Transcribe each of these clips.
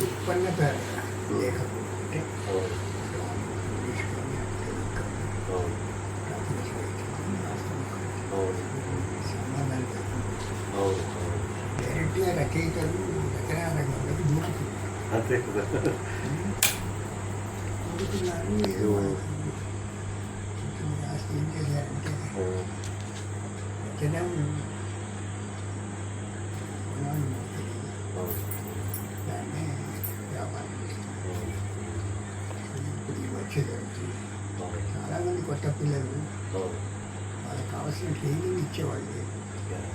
సంపన్నత లేకపోతే అవును ఇంగ్లీష్ కానీ తెలుగు కానీ అవును ప్రాథమిక వైద్యం రాష్ట్రం కానీ అవును సంబంధాలు లేకుండా అవును అవును డైరెక్ట్గా రచయితలు రచనా రంగంలోకి దూకుతున్నారు అంతే కదా దూకుతున్నారు ఏదో కొంచెం రాసి ఏం చేశారంటే అవును రచన వచ్చే జరుగుతుంది అవును చాలామంది కొత్త పిల్లలు వాళ్ళకి కావాల్సిన ట్రైనింగ్ ఇచ్చేవాళ్ళు.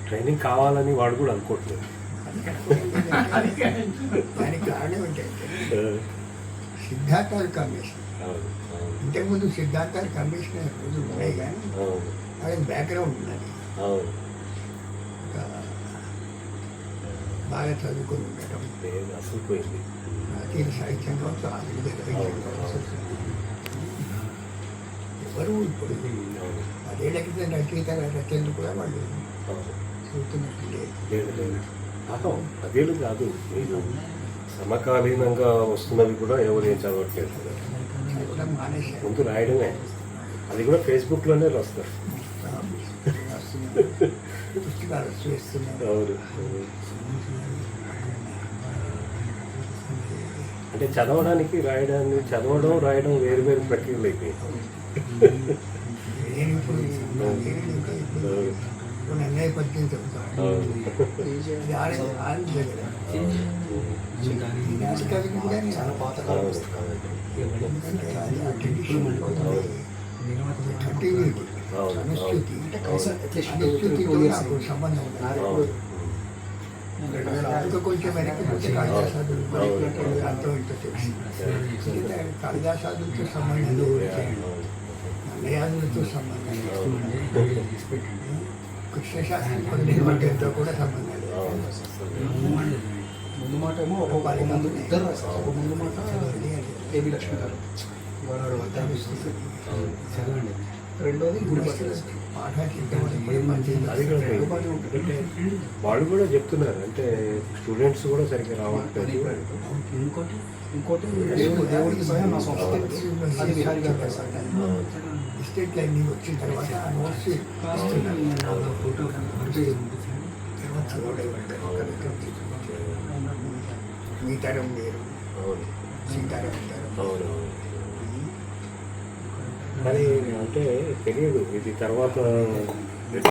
ట్రైనింగ్ కావాలని వాడు కూడా అనుకోవట్లేదు దానికి కారణం ఏంటంటే సిద్ధాంతాలు కమిషన్ ఇంతకుముందు సిద్ధాంతాలు కమిషన్ రోజులు ఉన్నాయి కానీ వాళ్ళకి బ్యాక్గ్రౌండ్ ఉన్నది. బాగా చదువుకొని ఉండటం లేదు అసలు పోయింది. ప్రాచీన సాహిత్యం కావచ్చు ఆధునిక సాహిత్యం కావచ్చు ఎవరు ఇప్పుడు? పదేళ్ళ క్రితం రచయిత రచనలు కూడా వాళ్ళు చదువుతున్నట్టు లేదు లేదు లేదు. పాపం అదేళ్ళు కాదు. మీకు సమకాలీనంగా వస్తున్నవి కూడా ఎవరు ఏం చదవట్లేదు. ముందు రాయడమే. అది కూడా ఫేస్బుక్లోనే రాస్తారు. పుస్తకాలు అవును అంటే చదవడానికి రాయడాన్ని చదవడం రాయడం వేరు వేరు ప్రక్రియలు అయిపోయాయి. అన్నయ్య పద్యం చాలా పాతకాలం సంబంధం కొంచెం వెనక్కి కాళిదాసాదులు అంతో ఇంతో తెలుసు కాళిదాసాదులతో సంబంధం లేదు నయాదులతో సంబంధం కృష్ణశాస్త్రి పద్యంతో కూడా సంబంధం ముందు మాట ఏమో ఒక ఒక ముందు ఇద్దరు రాశారు ఒక ముందు మాట కేబి లక్ష్మి గారు ఇవాళ అధ్యాపిస్తుంది చదవండి రెండోది గుడిపట్ల అది కూడా ఎందుకంటే వాళ్ళు కూడా చెప్తున్నారు అంటే స్టూడెంట్స్ కూడా సరిగ్గా రావట్లేదు ఇంకోటి ఇంకోటి దేవుడు దేవుడికి స్వయం నా సంస్థ అది విహారీ గారు స్టేట్ లైన్ వచ్చిన తర్వాత నోట్స్ ఇస్తున్నారు తర్వాత మీ తరం అవును సీతారాం తరం కానీ అంటే తెలియదు. ఇది తర్వాత